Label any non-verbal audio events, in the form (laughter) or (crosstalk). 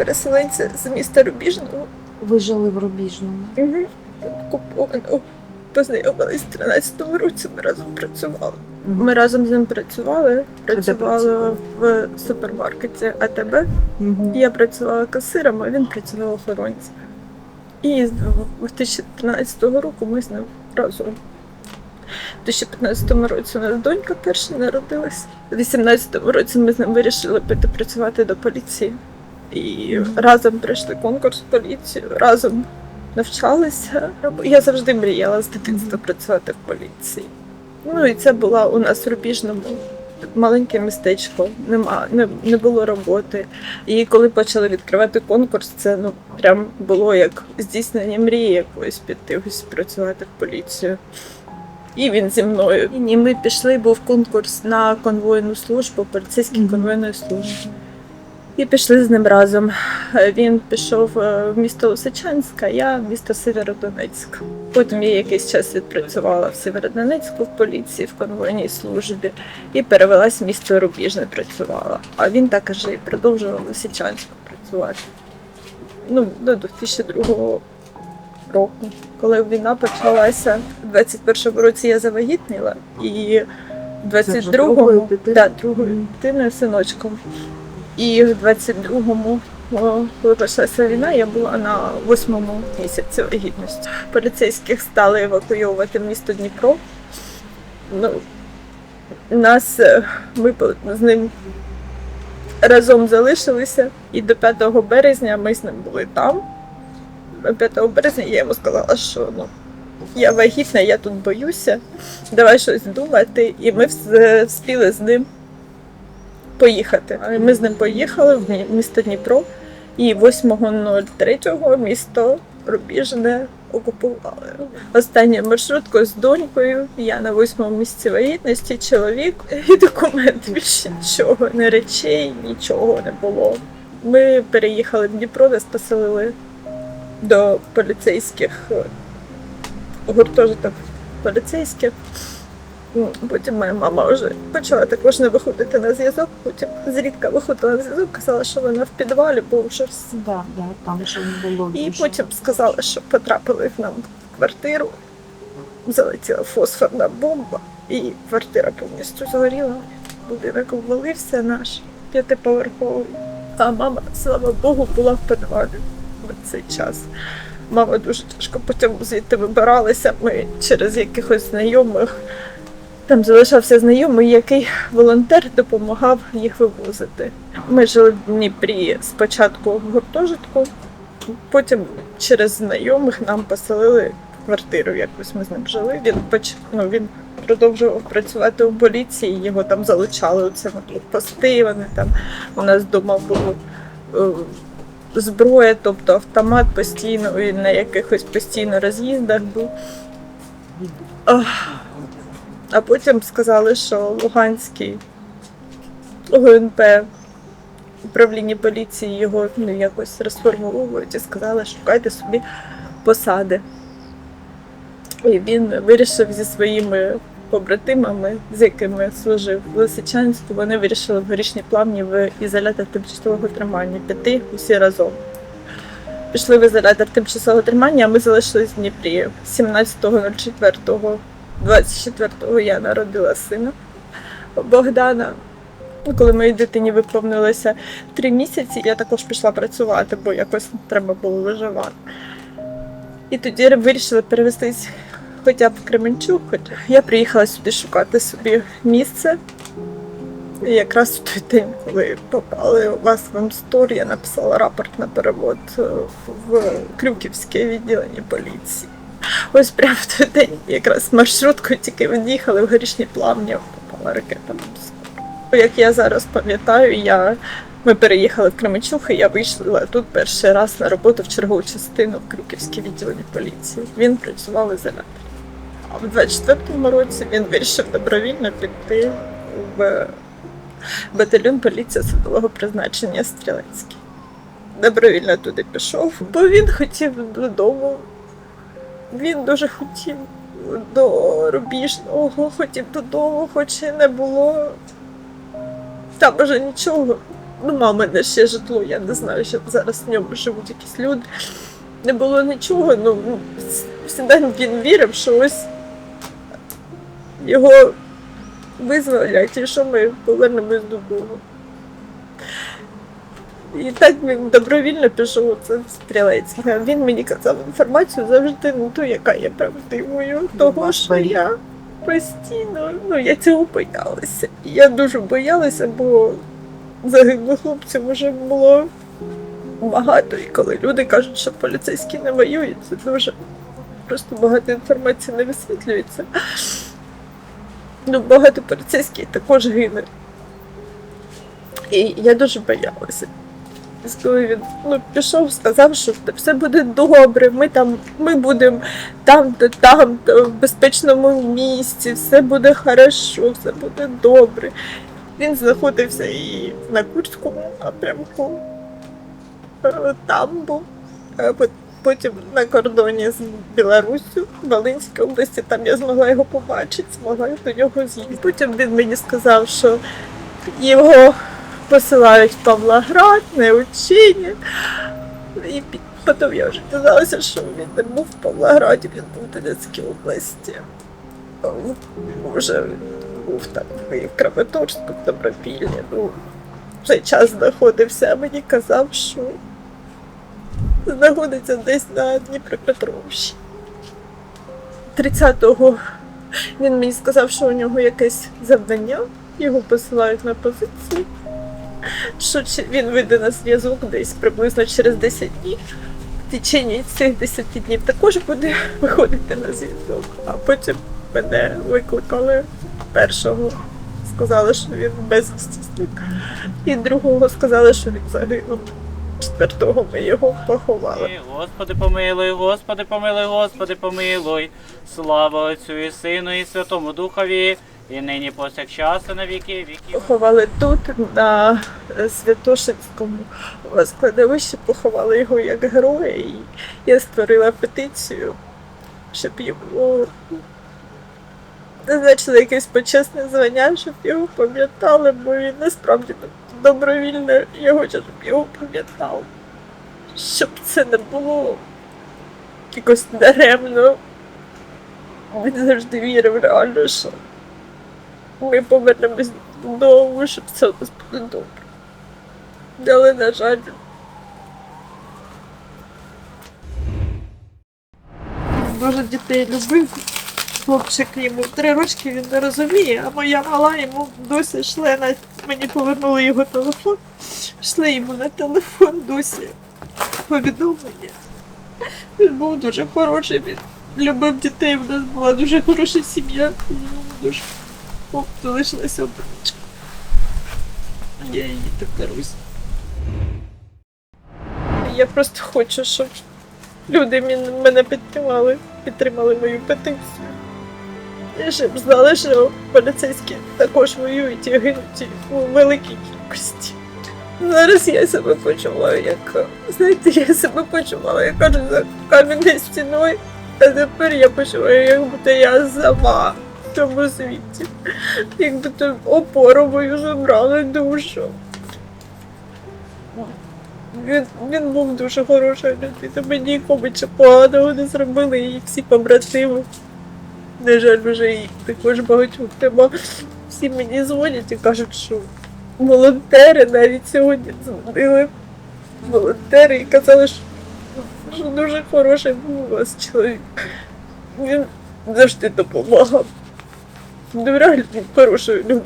переселенці з міста Рубіжного. Ви жили в Рубіжному. Окупованого. Познайомились в 13-му році, ми разом працювали. Ми разом з ним працювали, працювали працювали? в супермаркеті АТБ. Мгм. Я працювала касиром, а він працював охоронцем. І з 2013 року ми з ним разом. У 2015 році у нас донька перша народилась. У 2018 році ми з ним вирішили піти працювати до поліції. І разом пройшли конкурс в поліцію, разом навчалися. Я завжди мріяла з дитинства працювати в поліції. Ну і це була у нас в Рубіжному маленьке містечко, нема, не, не було роботи. І коли почали відкривати конкурс, це ну прям було як здійснення мрії якоїсь піти ось працювати в поліцію. І він зі мною. І ми пішли, був конкурс на конвойну службу, поліцейській конвойної служби. І пішли з ним разом. Він пішов е, в місто Лисичанськ, а я в місто Северодонецьк. Потім я якийсь час відпрацювала в Северодонецьку в поліції, в конвойній службі і перевелась в місто Рубіжне працювала. А він також і продовжував в Лисичанську працювати. Ну, до 2002 року. Коли війна почалася, в 21-му році я завагітніла, і в 22-му дитиною? да, другою дитиною, синочком. І в 22-му, коли почалася війна, я була на восьмому місяці вагітності. Поліцейських стали евакуйовувати в місто Дніпро. Ну, нас е, ми з ним разом залишилися, і до 5 березня ми з ним були там. 5 березня я йому сказала, що ну, я вагітна, я тут боюся, давай щось думати. І ми вс- встигли з ним поїхати. Ми з ним поїхали в місто Дніпро, і 8.03 місто Рубіжне окупували. Останню маршрутку з донькою. Я на восьмому місці вагітності, чоловік і документи. Більше нічого, не речей, нічого не було. Ми переїхали в Дніпро, нас поселили до поліцейських е, гуртожиток поліцейських. Ну, Потім моя мама вже почала також не виходити на зв'язок. Потім зрідка виходила на зв'язок, казала, що вона в підвалі, бо вже все. Да, да, там ще не було. І дуже. потім сказали, що потрапили в нам в квартиру, залетіла фосфорна бомба, і квартира повністю згоріла. Будинок обвалився наш п'ятиповерховий. А мама, слава Богу, була в підвалі в цей час. Мама дуже тяжко потім звідти вибиралася. Ми через якихось знайомих. Там залишався знайомий, який волонтер допомагав їх вивозити. Ми жили в Дніпрі спочатку в гуртожитку, потім через знайомих нам поселили квартиру. Якось ми з ним жили. Він поч... ну, він продовжував працювати у поліції, його там залучали у це пости. Вони там у нас вдома було е, зброя, тобто автомат постійно, він на якихось постійно роз'їздах був. А потім сказали, що Луганський ГНП управління поліції його ну, якось розформовують і сказали, шукайте собі посади. І він вирішив зі своїми побратимами, з якими служив в Лисичанську, вони вирішили в горішній плавні в ізолятор тимчасового тримання піти усі разом. Пішли в ізолятор тимчасового тримання, а ми залишились в Дніпрі 17.04. 24-го я народила сина Богдана. Ну, Коли моїй дитині виповнилося три місяці, я також пішла працювати, бо якось треба було виживати. І тоді вирішила перевестись хоча б в Кременчук. Хоча я приїхала сюди шукати собі місце. І якраз в той день, коли попали у вас в Амстор, я написала рапорт на перевод в Крюківське відділення поліції. Ось прямо в той день якраз маршруткою тільки від'їхали в горішні плавні, попала ракета Як я зараз пам'ятаю, я ми переїхали в Кременчуг, і я вийшла тут перший раз на роботу в чергову частину в Крюківське відділення поліції. Він працював в ізоляторі. А в 24-му році він вирішив добровільно піти в батальйон поліції особливого призначення Стрілецький. Добровільно туди пішов, бо він хотів додому. Він дуже хотів до Рубіжного, хотів додому, хоч і не було там уже нічого. ну, мама мене ще житло, я не знаю, що зараз в ньому живуть якісь люди. Не було нічого, ну ну, завжди він вірив, що ось його визволять і що ми повернемось додому. І так він добровільно пішов у це стрілецьке. А Він мені казав інформацію завжди не ту, яка є правдивою. Того, що я постійно, ну я цього боялася. Я дуже боялася, бо загиблих хлопців вже було багато. І коли люди кажуть, що поліцейські не воюють, це дуже просто багато інформації не висвітлюється. Ну, багато поліцейських також гине. І я дуже боялася. І Коли він ну, пішов, сказав, що все буде добре, ми там, ми будемо там-то, там-то, в безпечному місці, все буде хорошо, все буде добре. Він знаходився і на Курському напрямку, е, там був. Е, Потім на кордоні з Білоруссю, Волинській області, там я змогла його побачити, змогла до нього з'їздити. Потім він мені сказав, що його посилають Павлоград, не учені. І потім я вже дізналася, що він не був в Павлограді, він був в Донецькій області. Ем, Вже був там і в Краматорську, в Добропіллі. Ну, в цей час знаходився, а мені казав, що знаходиться десь на Дніпропетровщині. 30-го він мені сказав, що у нього якесь завдання, його посилають на позицію. Що він вийде на зв'язок десь приблизно через 10 днів. В течение цих 10 днів також буде (laughs) виходити на зв'язок. А потім мене викликали першого. Сказали, що він безвісті зник. І другого сказали, що він загинув. Четвертого ми його поховали. Господи помилуй, Господи помилуй, Господи помилуй. Слава Отцю і Сину і Святому Духові, і нині повсякчас на віки віків. Поховали тут, на Святошинському складовищі, поховали його як героя. І я створила петицію, щоб йому назначили якесь почесне звання, щоб його пам'ятали, бо він насправді добровільно я хочу, щоб його пам'ятали. Щоб це не було якось даремно. Він завжди вірив реально, що ми повернемось додому, щоб все у нас буде добре. Але, на жаль, дуже дітей любив. Хлопчик йому три рочки він не розуміє, а моя мала йому досі йшли на мені повернули його телефон, йшли йому на телефон досі повідомлення. Він був дуже хороший, він любив дітей, в нас була дуже хороша сім'я. Дуже О, залишилася обручка. Я її так дарусь. Я просто хочу, щоб люди мене підтримали, підтримали мою петицію. І щоб знали, що поліцейські також воюють і гинуть у великій кількості. Зараз я себе почуваю, як знаєте, я себе почувала, я кажу, за кам'яною стіною, а тепер я почуваю, як будто я сама цьому світі. Якби то опору мою забрали душу. Він, він був дуже хорошою людиною. Мені нікому нічого поганого не зробили, і всі побратими. На жаль, вже і також багатьох нема. Всі мені дзвонять і кажуть, що волонтери навіть сьогодні дзвонили. Волонтери і казали, що, що дуже хороший був у вас чоловік. Він завжди допомагав. Був хорошою людиною.